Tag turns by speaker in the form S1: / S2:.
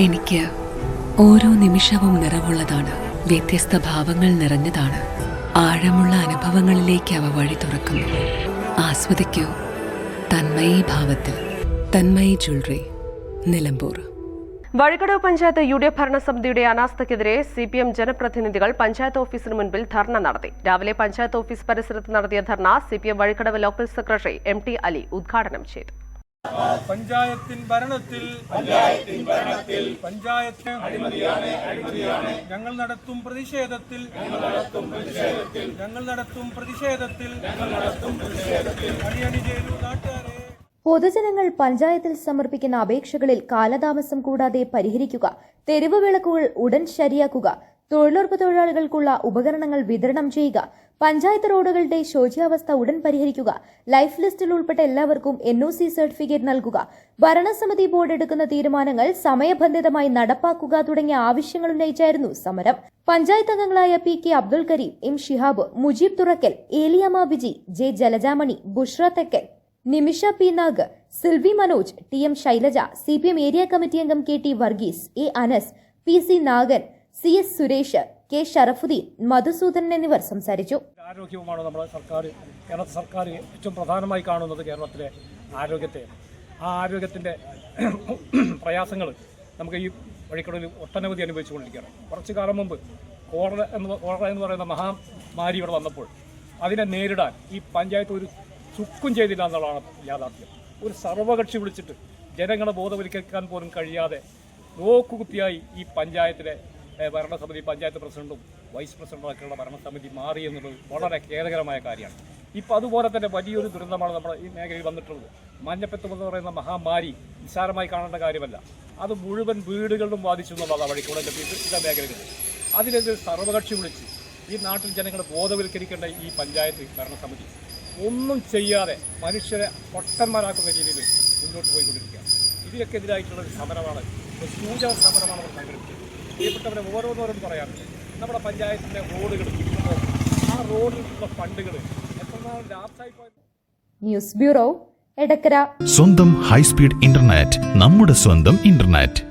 S1: എനിക്ക് ഓരോ നിമിഷവും നിറവുള്ളതാണ്. വ്യത്യസ്ത ഭാവങ്ങൾ നിറഞ്ഞതാണ്. ആഴമുള്ള അനുഭവങ്ങളിലേക്ക് അവ വഴി തുറക്കുന്നു. ആസ്വദിക്കൂ. തന്മയി ഭാവത്തിൽ. Tanmayi jewellery. Nilambur.
S2: Vazhikkadavu panchayat U D F ഭരണസമിതിയുടെ അനാസ്ഥയ്ക്കെതിരെ സി പി എം ജനപ്രതിനിധികൾ പഞ്ചായത്ത് ഓഫീസിന് മുൻപിൽ ധർണ നടത്തി. രാവിലെ പഞ്ചായത്ത് ഓഫീസ് പരിസരത്ത് നടത്തിയ dharna C P M Vazhikkadavu local secretary M T Ali ഉദ്ഘാടനം ചെയ്തു.
S3: പഞ്ചായത്തിൻ ഭരണത്തിൽ പഞ്ചായത്തിൻ ഭരണത്തിൽ പഞ്ചായത്ത് അഴിമതിയാണ് അഴിമതിയാണ്. ഞങ്ങൾ നടത്തും പ്രതിഷേധത്തിൽ ഞങ്ങൾ നടത്തും പ്രതിഷേധത്തിൽ ഞങ്ങൾ നടത്തും പ്രതിഷേധത്തിൽ ഞങ്ങൾ നടത്തും പ്രതിഷേധത്തിൽ അണിയണി ചെയ്തു നാട്ടുകാരെ.
S4: പൊതുജനങ്ങൾ പഞ്ചായത്തിൽ സമർപ്പിക്കുന്ന അപേക്ഷകളിൽ കാലതാമസം കൂടാതെ പരിഹരിക്കുക തെരുവ് വിളക്കുകൾ ഉടൻ ശരിയാക്കുക തൊഴിലുറപ്പ് തൊഴിലാളികൾക്കുള്ള ഉപകരണങ്ങൾ വിതരണം ചെയ്യുക പഞ്ചായത്ത് റോഡുകളുടെ ശോച്യാവസ്ഥ ഉടൻ പരിഹരിക്കുക ലൈഫ് ലിസ്റ്റിൽ ഉൾപ്പെട്ട എല്ലാവർക്കും എൻ സർട്ടിഫിക്കറ്റ് നൽകുക ഭരണസമിതി ബോർഡ് എടുക്കുന്ന തീരുമാനങ്ങൾ സമയബന്ധിതമായി നടപ്പാക്കുക തുടങ്ങിയ ആവശ്യങ്ങൾ ഉന്നയിച്ചായിരുന്നു സമരം. പഞ്ചായത്ത് അംഗങ്ങളായ P K Abdul Karim M Shihab Mujeeb Thurakkal Eliyamma Viji J Jalajamani Bushra Thekkal Nimisha P Nag Silvi Manoj T M Shailaja C P M area committee അംഗം K T Varghese A Anas P C Nagan C S Suresh K Sharafuddin Madhusudanan എന്നിവർ സംസാരിച്ചു.
S3: ആരോഗ്യവുമാണ് നമ്മുടെ സർക്കാർ കേരള സർക്കാർ ഏറ്റവും പ്രധാനമായി കാണുന്നത് കേരളത്തിലെ ആരോഗ്യത്തെ. ആ ആരോഗ്യത്തിന്റെ പ്രയാസങ്ങൾ നമുക്ക് ഈ വഴിക്കടലിൽ ഒട്ടനവധി അനുഭവിച്ചുകൊണ്ടിരിക്കുകയാണ്. കുറച്ച് കാലം മുമ്പ് കോറ എന്ന് കോറ എന്ന് പറയുന്ന മഹാമാരി ഇവിടെ വന്നപ്പോൾ അതിനെ നേരിടാൻ ഈ പഞ്ചായത്ത് ഒരു ചുക്കും ചെയ്തില്ല എന്നുള്ളതാണ് യാഥാർത്ഥ്യം. ഒരു സർവകക്ഷി വിളിച്ചിട്ട് ജനങ്ങളെ ബോധവൽക്കരിക്കാൻ പോലും കഴിയാതെ നോക്കുകുത്തിയായി ഈ പഞ്ചായത്തിലെ ഭരണസമിതി പഞ്ചായത്ത് പ്രസിഡന്റും വൈസ് പ്രസിഡന്റുമൊക്കെയുള്ള ഭരണസമിതി മാറി എന്നുള്ളത് വളരെ ഖേദകരമായ കാര്യമാണ്. ഇപ്പോൾ അതുപോലെ തന്നെ വലിയൊരു ദുരന്തമാണ് നമ്മുടെ ഈ മേഖലയിൽ വന്നിട്ടുള്ളത്. മഞ്ഞപ്പെത്തും എന്ന് പറയുന്ന മഹാമാരി നിസ്സാരമായി കാണേണ്ട കാര്യമല്ല. അത് മുഴുവൻ വീടുകളിലും ബാധിച്ചു എന്നുള്ളതാണ് വഴിക്കൂടെ ചില മേഖലകളിൽ അതിനെതിരെ സർവകക്ഷി വിളിച്ച് ഈ നാട്ടിൽ ജനങ്ങളെ ബോധവൽക്കരിക്കേണ്ട ഈ പഞ്ചായത്ത് ഭരണസമിതി ഒന്നും ചെയ്യാതെ മനുഷ്യരെ പൊട്ടന്മാരാക്കുന്ന രീതിയിൽ മുന്നോട്ട് പോയിക്കൊണ്ടിരിക്കുക ഇതിനൊക്കെ എതിരായിട്ടുള്ള ഒരു സമരമാണ്. ഒരു സമരമാണ് സംഘടിപ്പിച്ചത്. പ്രിയപ്പെട്ടവരെ ഓരോന്നോരും പറയാറുണ്ട് നമ്മുടെ പഞ്ചായത്തിന്റെ റോഡുകൾ ആ റോഡിലുള്ള ഫണ്ടുകൾ എത്രനാൾ ലാപ്സായി പോയത്
S4: ന്യൂസ് ബ്യൂറോ എടക്കര.
S5: സ്വന്തം ഹൈസ്പീഡ് ഇന്റർനെറ്റ് നമ്മുടെ സ്വന്തം ഇന്റർനെറ്റ്.